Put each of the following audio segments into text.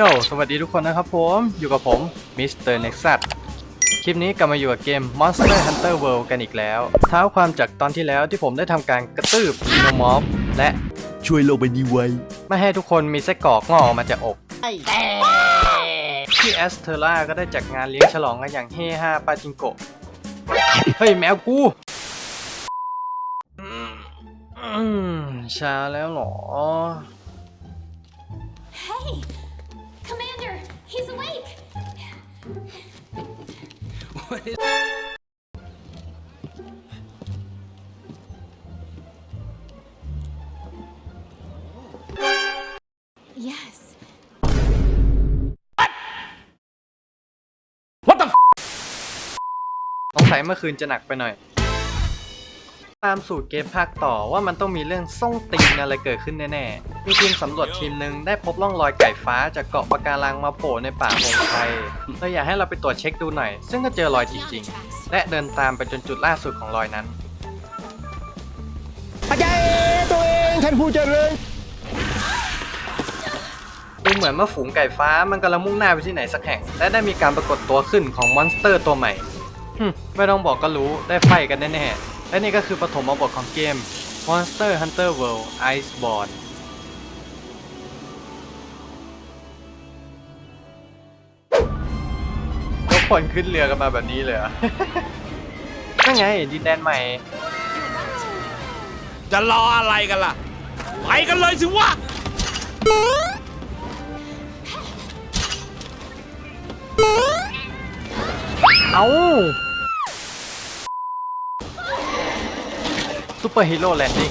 โยสวัสดีทุกคนนะครับผมอยู่กับผมมิสเตอร์เน็กซัสคลิปนี้กลับมาอยู่กับเกม Monster Hunter World กันอีกแล้ว เท้าความจากตอนที่แล้วที่ผมได้ทำการกระตืบซีโนมอฟและช่วยโลกใบนี้ไว้ ไม่ให้ทุกคนมีไส้กรอกงอกออกมาจากอกที่แอสเทอร่าก็ได้จัดงานเลี้ยงฉลองกันอย่างเฮฮาปาจิงโกะเฮ้ยแมวกูอืมอืมช้าแล้วเหรอ Yes. สงสัยเมื่อคืนจะหนักไปหน่อย ตามสูตรเกมภาคต่อว่ามันต้องมีเรื่องส่งตีนอะไรเกิดขึ้นแน่ๆ มีทีมสำรวจทีมหนึ่งได้พบร่องรอยไก่ฟ้าจากเกาะปะการังมาโผล่ในป่าโฮงไทยเลยอยากให้เราไปตรวจเช็คดูหน่อย ซึ่งก็เจอรอยจริงๆ และเดินตามไปจนจุดล่าสุดของรอยนั้นอาจารย์ตัวเองท่านผู้เจริญดูเหมือนว่าฝูงไก่ฟ้ามันกำลังมุ่งหน้าไปที่ไหนสักแห่ง และได้มีการปรากฏตัวขึ้นของมอนสเตอร์ตัวใหม่หึไม่ต้องบอกก็รู้ได้ไฟกันแน่ๆ และนี่ก็คือปฐมบทของเกม Monster Hunter World Iceborne ทุกคนขึ้นเรือกันมาแบบนี้เลยเหรอนั่นไงดินแดนใหม่ จะรออะไรกันล่ะ ไปกันเลยสิวะ เอา ซูเปอร์ฮีโร่แลนดิ้ง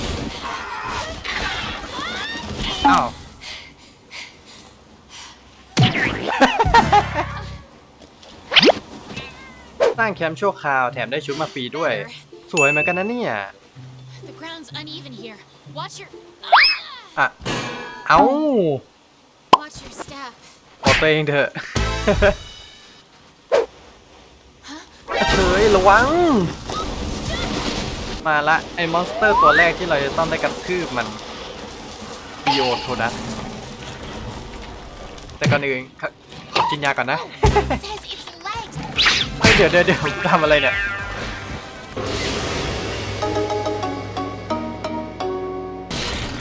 อ้าว สร้างแคมป์ชั่วคราวแถมได้ชุดมาฟรีด้วย สวยเหมือนกันนะเนี่ย The ground's uneven here. Watch your. อะ เอา Watch your step. ขอตัวเองเถอะเฉยระวัง มาละ ไอ้มอนสเตอร์ตัวแรกที่เราจะต้องได้กระทืบมันบิโอโทดัสแต่ก่อนอื่นขอขอกินยาก่อนนะ It says its legs. เฮ้ยเดี๋ยวเดี๋ยวเดี๋ยวทำอะไรเนี่ย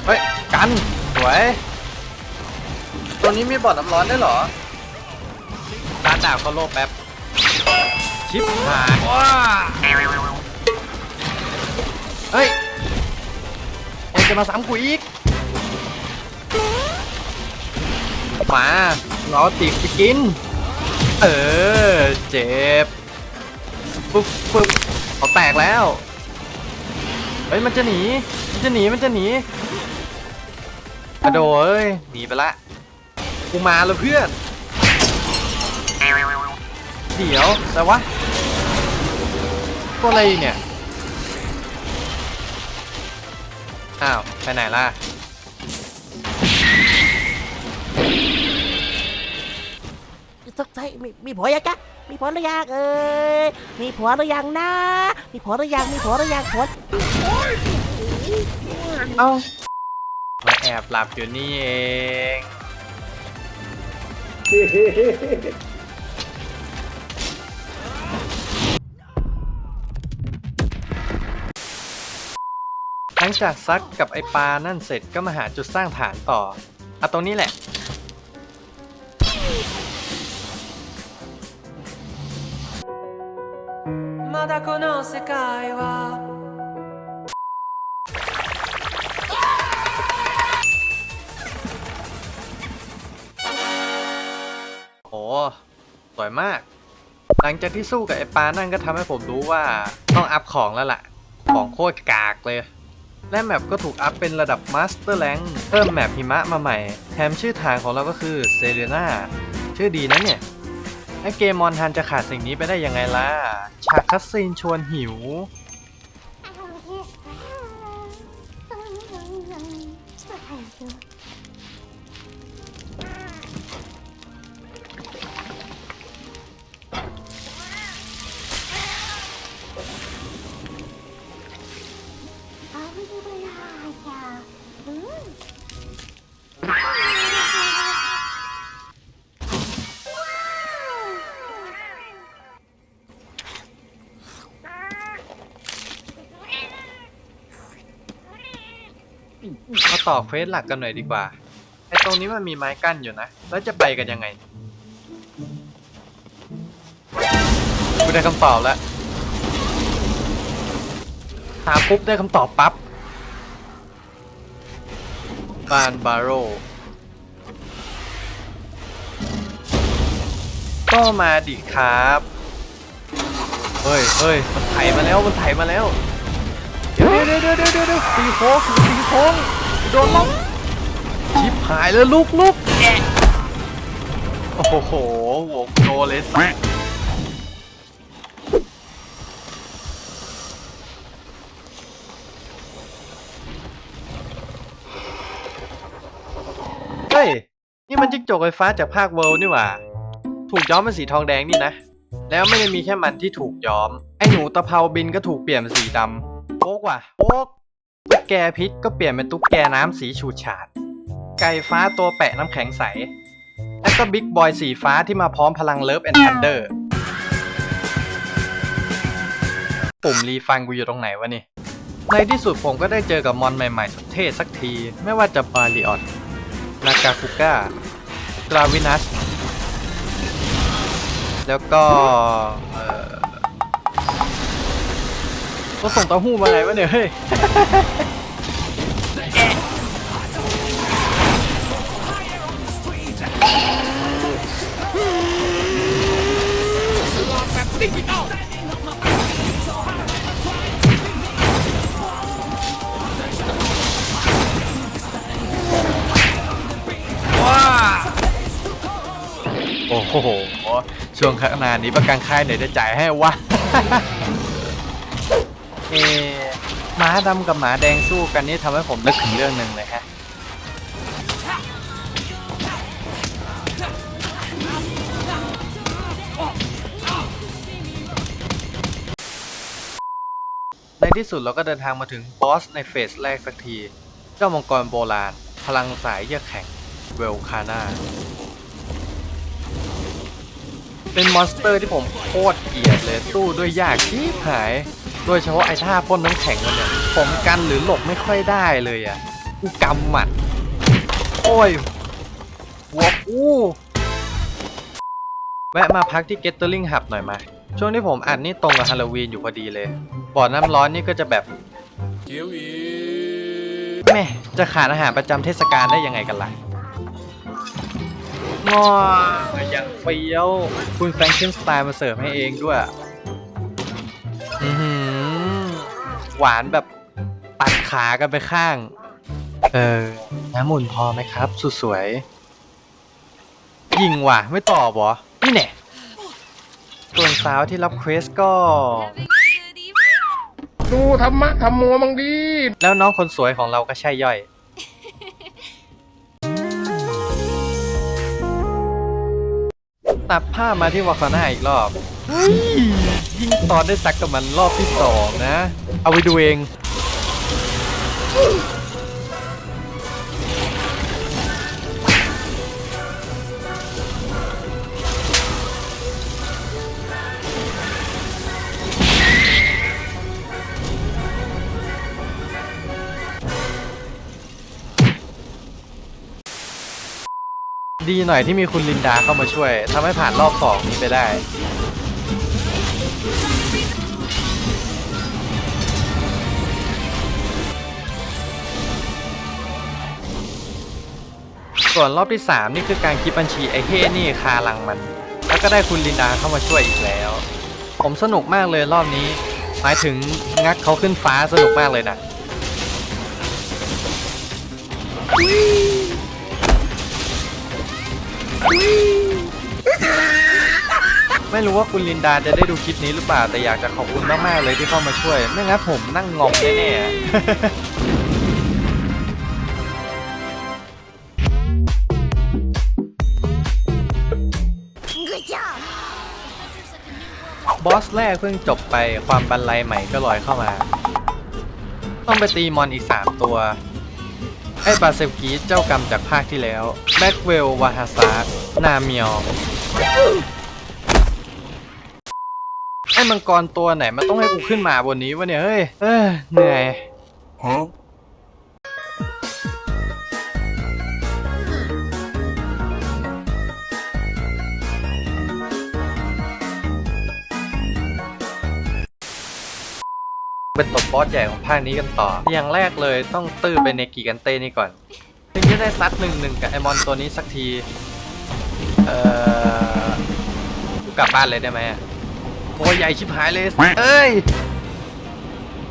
เฮ้ย กันสวย ตัวนี้มีบ่อน้ำร้อนได้วยเหรอร้านดาบเขาโลบแป๊บ ชิปหายว้า เฮ้ยเอ็งจะมาซ้ำกูอีกมาเราติดไปกิน เออ เจ็บ ปุ๊บปุ๊บเขาแตกแล้ว เฮ้ย มันจะหนี มันจะหนี มันจะหนีกระโดดเอ้ย หนีไปละ กูมาแล้วเพื่อน เดี๋ยว แต่วะตัวอะไรเนี่ย อ้าว ไปไหนล่ะ สงสัยมีมีผัวยังกะมีผัวหรือยังเอ้ยมีผัวหรือยังนะ มีผัวหรือยังมีผัวหรือยังผัวเอ้ามาแอบหลับอยู่นี่เองงจากซักกับไอปลานั่นเสร็จก็มาหาจุดสร้างฐานต่อเอาตรงนี้แหละ まだこの世界は โอ้สวยมาก หลังจากที่สู้กับไอ้ปลานั่นก็ทำให้ผมรู้ว่าต้องอัพของแล้วล่ะ ของโคตรกากเลย และแมปก็ถูกอัพเป็นระดับมาสเตอร์แลงเพิ่มแมปหิมะมาใหม่ แถมชื่อทางของเราก็คือเซเรนาชื่อดีนะเนี่ยไอเกมมอนทันจะขาดสิ่งนี้ไปได้ยังไงล่ะ ฉากคัสซีนชวนหิว ต่อเควสหลักกันหน่อยดีกว่า ไอ้ตรงนี้มันมีไม้กั้นอยู่นะ แล้วจะไปกันยังไง กูได้คำตอบแล้วถามปุ๊บได้คำตอบปั๊บ บานบาโร ก็มาดิครับ เฮ้ยเฮ้ยมันไถมาแล้ว มันไถมาแล้ว เดี๋ยวเดี๋ยวเดี๋ยวเดี๋ยวเดี๋ยวตีโค้งตีโค้ง ดนล็อกชิบหายแล้วลุกลุกแอะโอ้โหโหวโดเลยสัสเฮ้ย นี่มันจิ้งจกไฟฟ้าจากภาคเวิลด์นี่หว่า ถูกย้อมเป็นสีทองแดงนี่นะ แล้วไม่ได้มีแค่มันที่ถูกย้อม ไอ้หนูตะเภาบินก็ถูกเปลี่ยนเป็นสีดำโป๊กว่ะโป๊ก ตุ๊กแกพิษก็เปลี่ยนเป็นตุ๊กแกน้ำสีฉูดฉาด ไก่ฟ้าตัวแปะน้ำแข็งใส แล้วก็บิ๊กบอยสีฟ้าที่มาพร้อมพลังเลิฟแอนด์ทันเดอร์ปุ่มรีฟังกูอยู่ตรงไหนวะนี่ ในที่สุดผมก็ได้เจอกับมอนใหม่ ๆ สุดเท่สักที ไม่ว่าจะบาลิออนนากาคุก้ากราวินัส แล้วก็เอ่อ ก็ส่งเต้าหู้มาไงวะเนี่ยเฮ้ยว้าโอ้โห ช่วงข้างหน้านี้ประกันค่ายไหนจะจ่ายให้วะ เอหมาดำกับหมาแดงสู้กันนี่ทำให้ผมนึกถึงเรื่องหนึ่งเลยฮะ ในที่สุดเราก็เดินทางมาถึงบอสในเฟสแรกสักที เจ้ามังกรโบราณ พลังสายเยือกแข็ง เวลคาน่า เป็นมอนสเตอร์ที่ผมโคตรเกลียดเลยสู้ด้วยยากที่หาย โดยเฉพาะไอ้ท่าพ่นน้ำแข็งมันเนี่ยผมกันหรือหลบไม่ค่อยได้เลยอะกูกำหมัด โอ้ยหัวอู้แวะมาพักที่ Gathering Hub หน่อยมา ช่วงที่ผมอัดนี่ตรงกับฮาโลวีนอยู่พอดีเลย บ่อน้ำร้อนนี่ก็จะแบบแม่จะขาดอาหารประจำเทศกาลได้ยังไงกันล่ะงออย่างเฟี้ยว คุณแฟรงเกนสไตล์มาเสิร์ฟให้เองด้วย อือหือ หวานแบบตัดขากันไปข้าง เออ น้ำมุนพอไหมครับสุดสวย ยิงว่ะ ไม่ตอบเหรอ นี่แน่ส่วนสาวที่รับเควสก็ ดูธรรมะธรรมโมมังดี แล้วน้องคนสวยของเราก็ใช่ย่อยตัดผ้าพมาที่วาคาน่าอีกรอบเฮ้ ยิ่งตอนได้ซักกับมันรอบที่สองนะ เอาไปดูเอง ดีหน่อยที่มีคุณลินดาเข้ามาช่วยทำให้ผ่านรอบสองนี้ไปได้ ส่วนรอบที่ 3 นี่คือการคิดบัญชีไอ้เฮ่นี่คาลังมัน แล้วก็ได้คุณลินดาเข้ามาช่วยอีกแล้ว ผมสนุกมากเลยรอบนี้ หมายถึงงัดเขาขึ้นฟ้าสนุกมากเลยนะไม่รู้ว่าคุณลินดาจะได้ดูคลิปนี้หรือเปล่า แต่อยากจะขอบคุณมากๆเลยที่เข้ามาช่วย ไม่งั้นผมนั่งงอแน่ๆ บอสแรกเพิ่งจบไปความบันไลใหม่ก็ลอยเข้ามา ต้องไปตีมอนอีก 3 ตัว ไอ้บาเซลกีเจ้ากรรมจากภาคที่แล้วแบ็กเวลวาฮาซาร์นาเมียวไอ้มังกรตัวไหนมันต้องให้กูขึ้นมาบนนี้วะเนี่ย เฮ้ย เอ้ยเหนื่อย เป็นตบบอสใหญ่ของภาคนี้กันต่อ อย่างแรกเลยต้องตื้อไปในกิกันเต้นี่ก่อนถึงจะได้ซัดหนึ่งหนึ่งกับไอมอนตัวนี้สักที เอ่อกูกลับบ้านเลยได้ไหมอะโอ้ยใหญ่ชิบหายเลย เอ้ย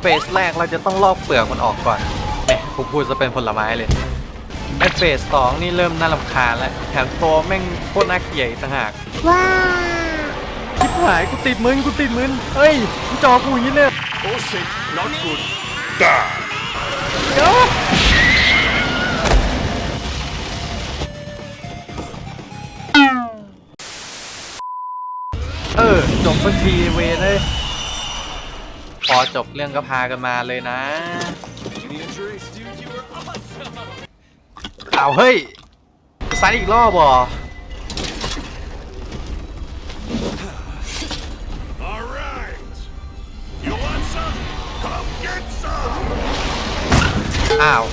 เฟสแรกเราจะต้องลอกเปลือกมันออกก่อนแหมผมพูดจะเป็นผลไม้เลยไอเฟสสองนี่เริ่มน่ารำคาญแล้วแถมตัวแม่งโคตรน่าเกลียดอีกต่างหากว้าชิบหายกูติดมึนกูติดมึนเฮ้ยมึงจอกูอย่างนี้เลย Oh shit not good เดี๋ยวเออ จบสักทีเวรเลย พอจบเรื่องก็พากันมาเลยนะ เอาเฮ้ยไซด์อีกรอบเอ้าว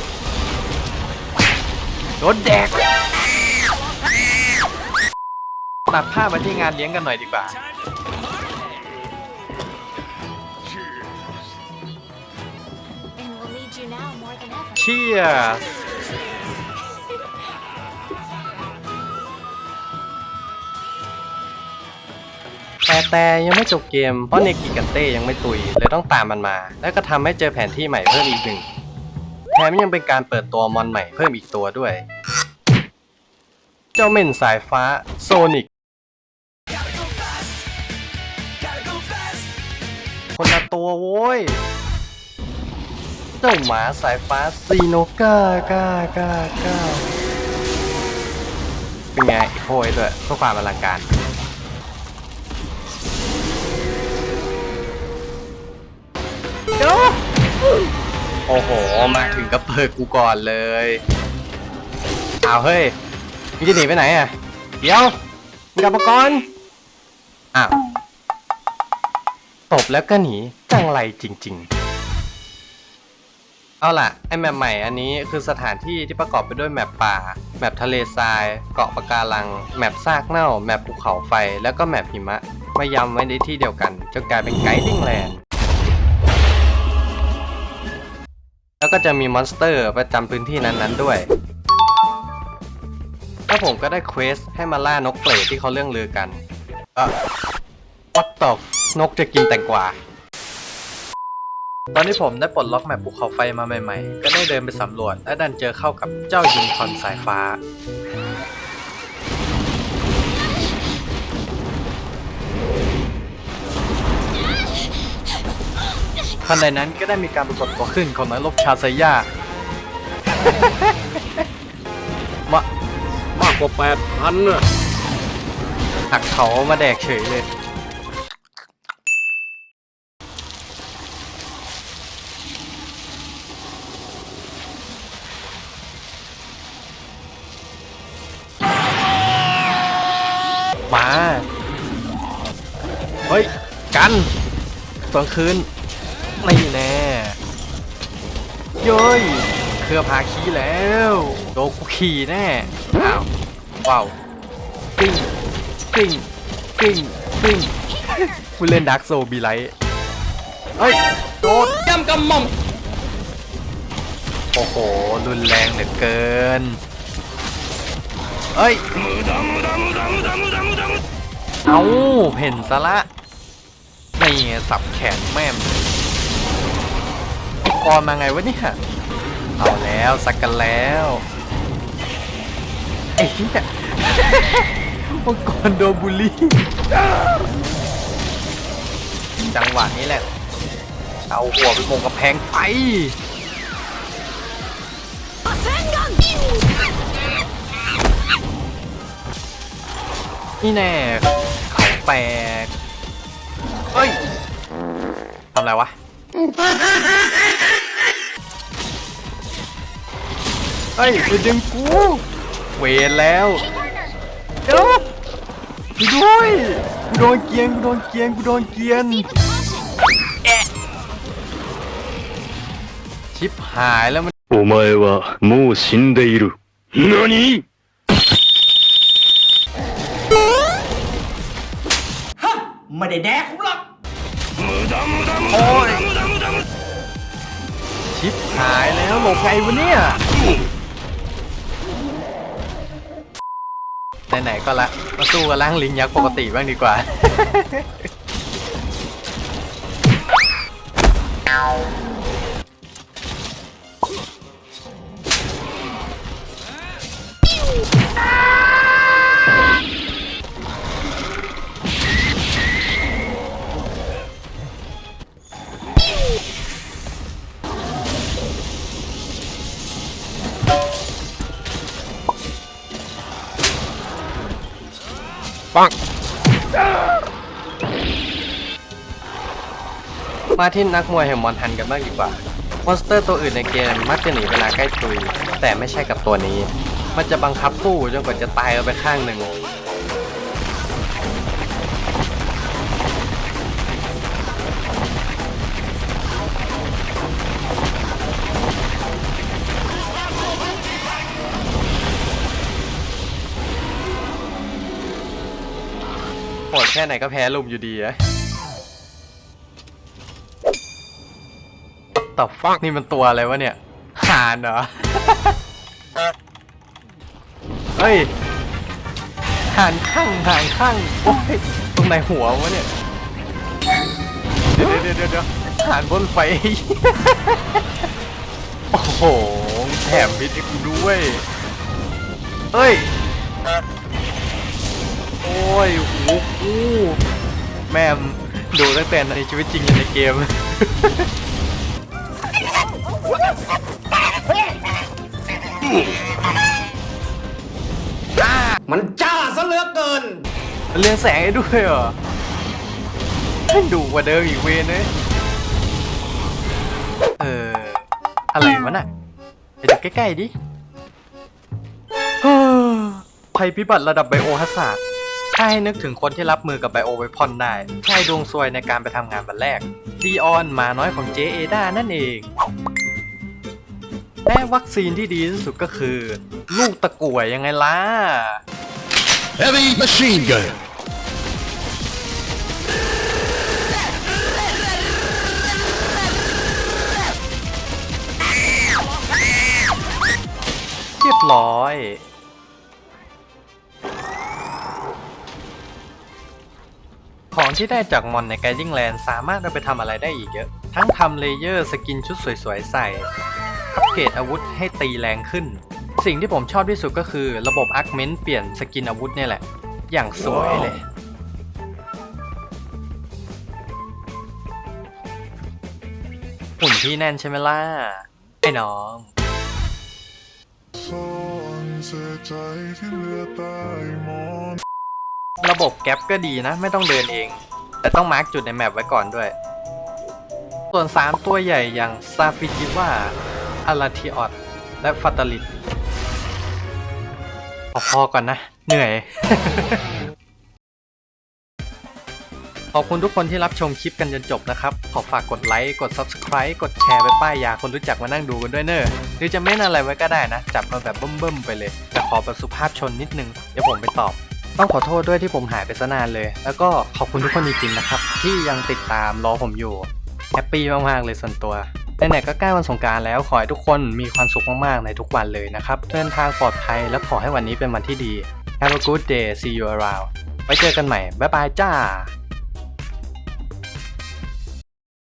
โดนแดก ตัดภาพมาที่งานเลี้ยงกันหน่อยดีกว่า And we'll need you now more than ever. เชีย แต่แต่ยังไม่จบเกม เพราะเนกิกันเต้ยังไม่ตุย เลยต้องตามมันมา แล้วก็ทำให้เจอแผนที่ใหม่เพิ่มอีกหนึ่งแถมยังเป็นการเปิดตัวมอนใหม่เพิ่มอีกตัวด้วย เจ้าเม่นสายฟ้าโซนิกคนละตัวโว้ย เจ้าหมาสายฟ้าซีโนก้าก้าก้าก้าเป็นไงโอยด้วยเพื่อความอลังการ เดี๋ยวโอ้โห มาถึงก็เปิดกูก่อนเลยเอาวเฮ้ยมึงจะหนีไปไหนอะ เดี๋ยวมึงกลับมาก่อนอ้าวตบแล้วก็หนีจังไรจริง ๆ เอาล่ะ ไอแมปใหม่อันนี้คือสถานที่ที่ประกอบไปด้วยแมปป่า แมปทะเลทราย เกาะปะการัง แมปซากเน่า แมปภูเขาไฟ แล้วก็แมปหิมะ มายำไว้ในที่เดียวกันจนกลายเป็นไกด์ดิ้งแลนด์ แล้วก็จะมีมอนสเตอร์ประจำพื้นที่นั้นๆด้วยแล้วผมก็ได้เควสให้มาล่านกเปรตที่เขาเรื่องลือกันเออ what the f- นกจะกินแตงกวาตอนที่ผมได้ปลดล็อกแมปภูเขาไฟมาใหม่ๆ ก็ได้เดินไปสำรวจ และดันเจอเข้ากับเจ้ายูนิคอนสายฟ้า ทันใดนั้นก็ได้มีการปรากฏตัวขึ้นของนักรบชาวไซย่ามามากกว่าแปดพันน่ะหักเขามาแดกเฉยเลย มา เฮ้ย กันตอนคืน ไม่แน่เย้ยเครือพาขี้แล้วโดนกูขี่แน่อ้าวว้าวปิ้งปิ้งปิ้งปิ้งผู้เล่นดักโซบีไลท์เฮ้ยโดดย่ำกำหม่อมโอ้โห รุนแรงเหลือเกินเฮ้ย เอาเห็นซะละนี่สับแขนแม่ม กรมาไงวะเนี่ย เอาแล้วสักกันแล้วไอ้เหี้ยมังกรโดนบูลลี่ จังหวะนี้แหละ เอาหัวไปมงกับแพงไปนี่แน่เขาแตกเฮ้ย ทำอะไรวะ เฮ้ยไปดึงกู เวรแล้ว เดี๋ยวกูด้วยกูโดนเกรียนกูโดนเกรียนกูโดนเกรียน ชิบหายแล้วมัน お前はもう死んでいる。何 ไม่ได้แดกผมหรอก โอ้ย ชิปหายแล้วหลบไงวะเนี่ยไหนๆก็ละมาสู้กับร่างลิงยักษ์ปกติบ้างดีกว่า มาที่นักมวยแห่งมอนทันกันบ้างดีกว่ามอนสเตอร์ตัวอื่นในเกมมักจะหนีเวลาใกล้ตุยแต่ไม่ใช่กับตัวนี้ มันจะบังคับสู้จนกว่าจะตายเอาไปข้างหนึ่งโหดแค่ไหนก็แพ้ลุมอยู่ดีอะ ต่อฟักนี่มันตัวอะไรวะเนี่ยห่านเหรอ เฮ้ยห่านข้างห่านข้าง โอ้ย ตรงไหนหัววะเนี่ย เดี๋ยวเดี๋ยวเดี๋ยวเดี๋ยวห่านบนไฟ โอ้โห แถมพิษให้กูด้วย เฮ้ย โอ้ยโอ้โหแม่มดูตั้งแต่ในชีวิตจริงยันในเกม มันจ้าซะเหลือเกิน มันเรียงแสงให้ด้วยเหรอดูกว่าเดิมอีกเวนเลยเออ อะไรวะน่ะไปดูใกล้ๆดิภัยพิบัติระดับไบโอฮัสซาร์ดถ้าให้นึกถึงคนที่รับมือกับไบโอไวพอนได้ ใช่ดวงซวยในการไปทำงานวันแรกดีออนหมาน้อยของเจเอดานั่นเอง และวัคซีนที่ดีที่สุดก็คือ ลูกตะกั่วยังไงล่ะ Heavy machine gun. เรียบร้อย ของที่ได้จากมอนในไกดิ้งแลนด์สามารถเอาไปทำอะไรได้อีกเยอะ ทั้งทำเลเยอร์สกินชุดสวยๆใส่ อัปเกรดอาวุธให้ตีแรงขึ้น สิ่งที่ผมชอบที่สุดก็คือระบบอาร์คเมนต์เปลี่ยนสกินอาวุธเนี่ยแหละ อย่างสวยเลย หุ่นพี่แน่นใช่ไหมล่ะ ไอ้น้องระบบแก๊ปก็ดีนะ ไม่ต้องเดินเอง แต่ต้องมาร์กจุดในแมปไว้ก่อนด้วย ส่วน3ตัวใหญ่อย่างซาฟิจิว่า อาราทิออดและฟาตาลิตพอๆก่อนนะ เหนื่อย ขอบคุณทุกคนที่รับชมคลิปกันจนจบนะครับ ขอฝากกดไลค์ กด Subscribe กดแชร์ไปป้ายยาคนรู้จักมานั่งดูกันด้วยเนอะหรือจะเม้นอะไรไว้ก็ได้นะ จับมาแบบเบิ่มๆไปเลย แต่ขอแบบสุภาพชนนิดนึง เดี๋ยวผมไปตอบ ต้องขอโทษด้วยที่ผมหายไปซะนานเลย แล้วก็ขอบคุณทุกคนจริงๆนะครับ ที่ยังติดตามรอผมอยู่แฮปปี้มากๆเลยส่วนตัว ไหนๆก็ใกล้วันสงการแล้วขอให้ทุกคนมีความสุขมากๆในทุกวันเลยนะครับเดินทางปลอดภัยและขอให้วันนี้เป็นวันที่ดี Have a good day see you around ไว้เจอกันใหม่บ๊ายบายจ้า